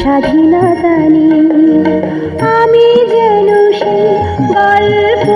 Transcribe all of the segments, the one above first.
স্বাধীনতা নিয়ে আমি যেন সে গল্প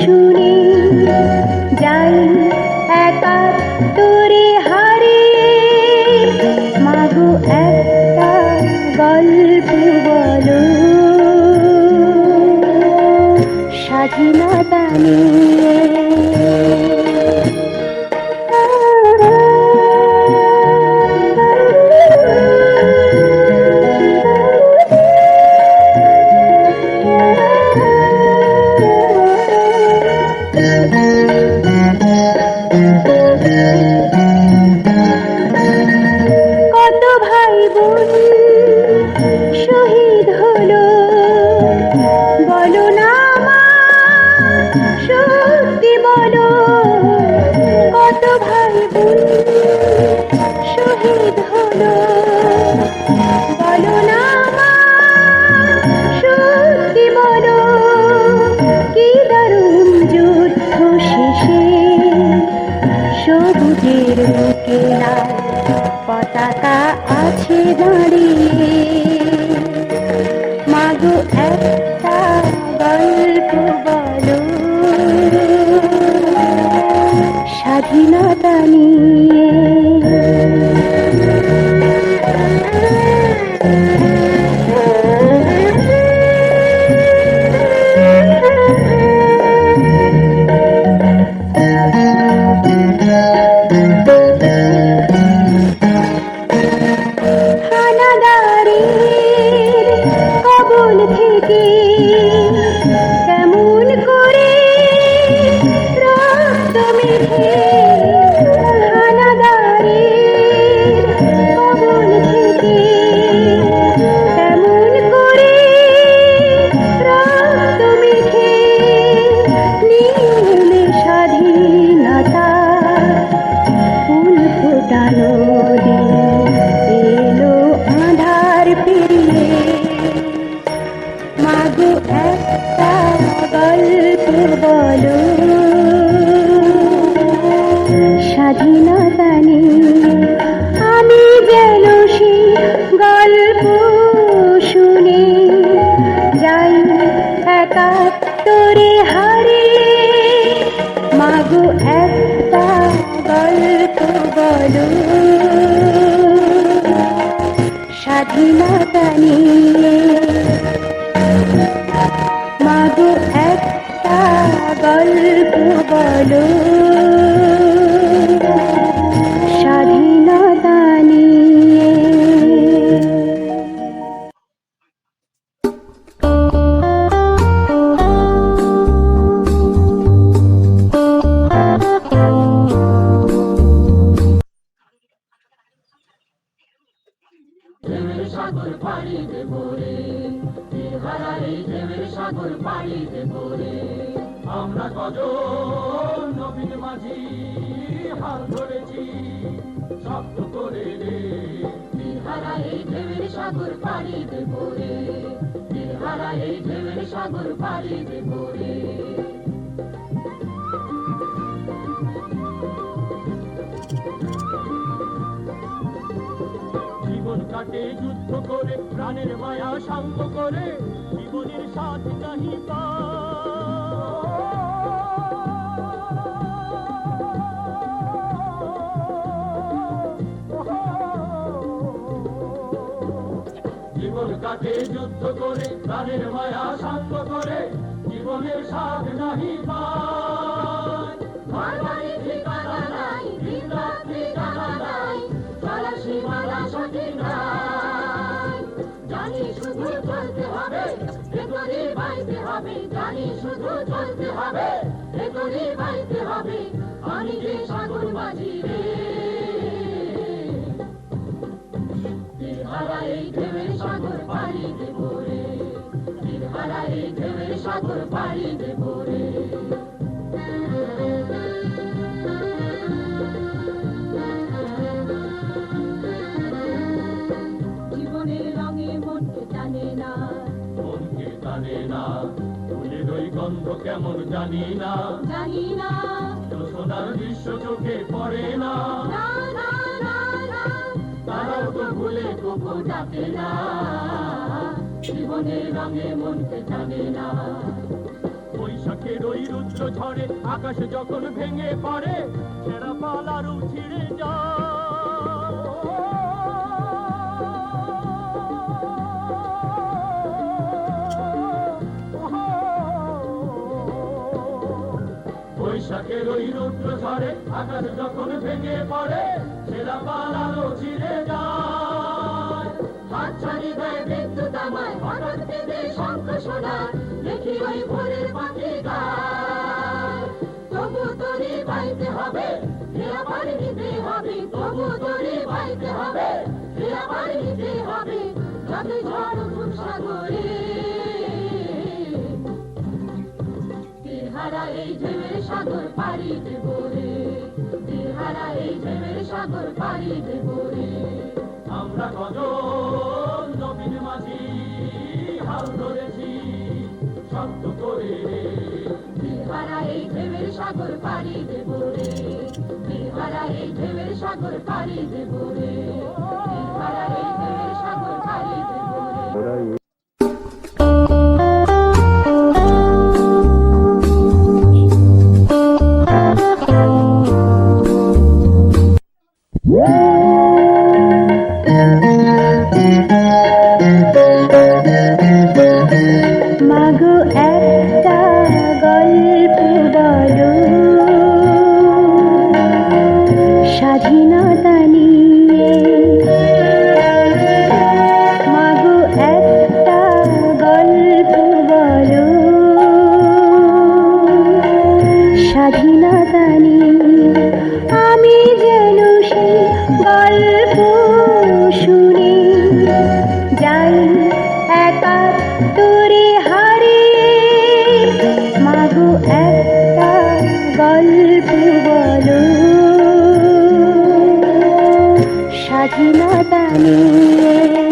শুনি। যাই একা তোরে হারিয়ে মাগো এক স্বাধীনতা কত স্বাধীনতা নিয়ে মাগো একটা গল্প বলো। সাগর ঢেউয়ের সাগর জীবন কাটে যুদ্ধ করে প্রাণের মায়া শান্ত করে জীবনের সাথ নাহি কাটে যুদ্ধ করে, প্রাণের মায়া শান্ত করে, জীবনের সাথ নাহি বাইতে হবে শুধু হবে আমি যে সাগর মাঝি রে। দিলহারা ঢেউয়ের সাগর পাড়ি দেব রে। দিলহারা ঢেউয়ের সাগর পাড়ি দেব জীবনের রঙে মনকে টানে না। মনকে টানে না। ফুলের ওই গন্ধ কেমন জানি না। জানি না। সোনার দৃশ্য চোখে পড়ে না। তারাও তো ভুলে ডাকে না। জীবনের রঙে মনকে টানে না। বৈশাখের ওই রুদ্র ঝড়ে আকাশ যখন ভেঙে পড়ে, সেরা পালারু ছিঁড়ে যায়। বৈশাখের ওই রুদ্র ঝড়ে আকাশ যখন ভেঙে পড়ে এরা পালালো ছিঁড়ে যায় হাত ছাড়ি দেয় বিদ্যুৎ আমায় হঠাৎ পেতে শঙ্খ শোনায় দেখি ওই ভোরের পাখি গায় তবু তোরে বাইতে হবে এরা পাড়ি নিতে হবে। তবু তোরে বাইতে হবে এরা পাড়ি নিতে হবে। যতই ঝড় উঠুক সাগরে। হারা এই ঢেউয়ের সাগর, পাড়ি দেবো সাগর পারি দেবরে আমরা কজন নবীন মাঝি হাল ধরেছি শব্দ করে। বিহারা এই ঢেউয়ের সাগর পারি বিহারা এই ঢেউয়ের সাগর দেবরে अभिनतनीये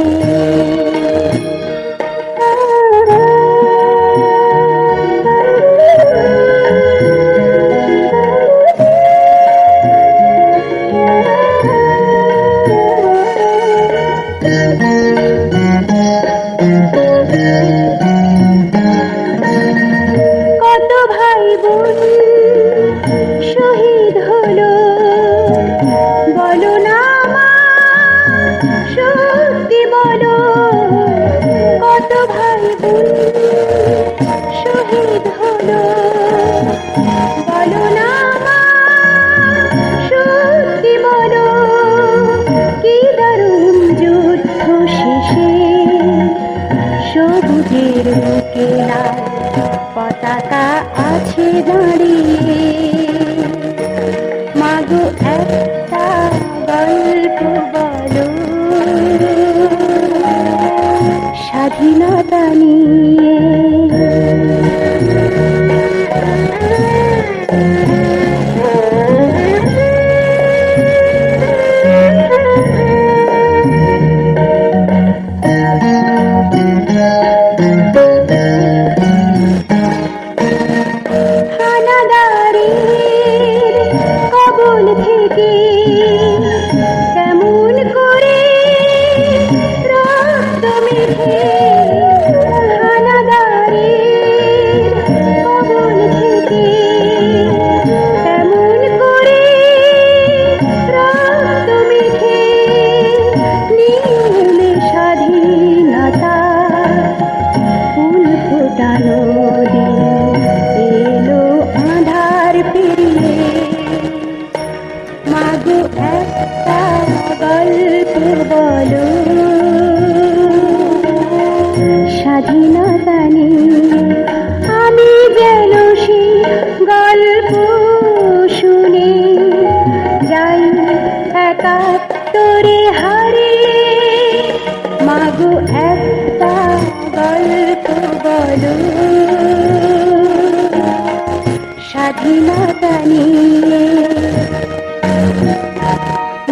জানি।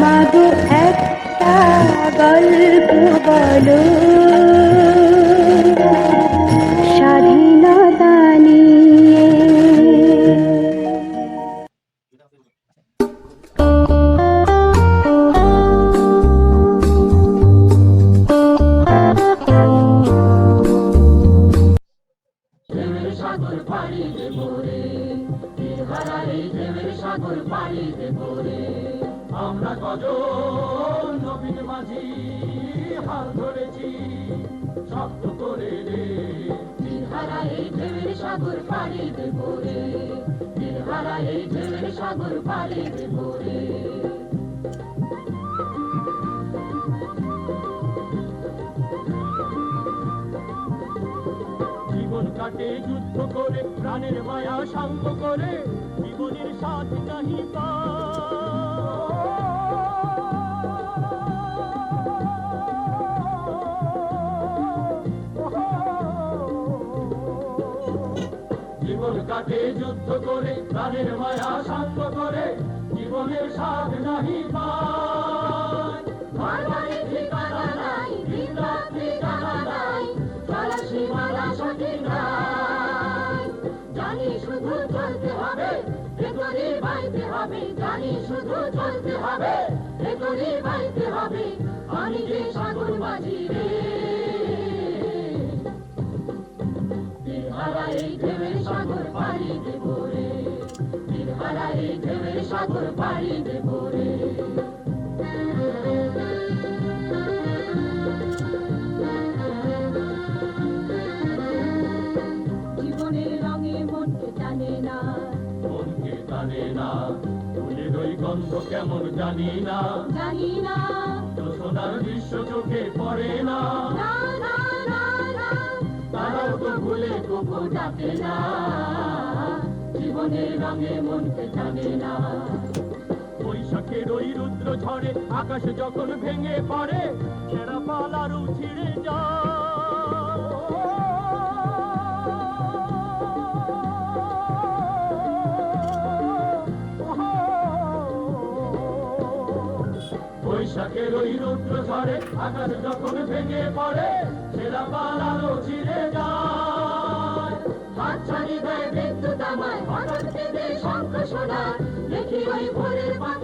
মাগো একটা গল্প বলো। সাগর জীবন কাটে যুদ্ধ করে প্রাণের মায়া শান্ত করে জীবনের সাথ নাহি কাটে করে, প্রাণের মায়া শান্ত করে, জীবনের স্বাদ নাহি জানি শুধু চলতে হবে, ভেতরে বাইতে হবে, জানি শুধু চলতে হবে, ভেতরে বাইতে হবে, আমি যে সাগর বাজি রে। সাগর পাড়ি দেব রে জীবনের রঙে মনকে টানে না। মনকে টানে না। ফুলের ওই গন্ধ কেমন জানি না। জানি না। তো সোনার দৃশ্য চোখে পড়ে না। তারাও তো ভুলে তবু ডাকে না। জীবনের রঙে, মনকে টানে না। বৈশাখের ওই রুদ্র ঝড়ে আকাশ যখন ভেঙে পড়ে ছেঁড়া পালারু ছিঁড়ে যায়। বৈশাখের ওই রুদ্র ঝড়ে আকাশ যখন ভেঙে পড়ে ছেঁড়া পালারু ছিঁড়ে যায়। হাত শঙ্খ শোনার দেখি ওই ভোরের পাখি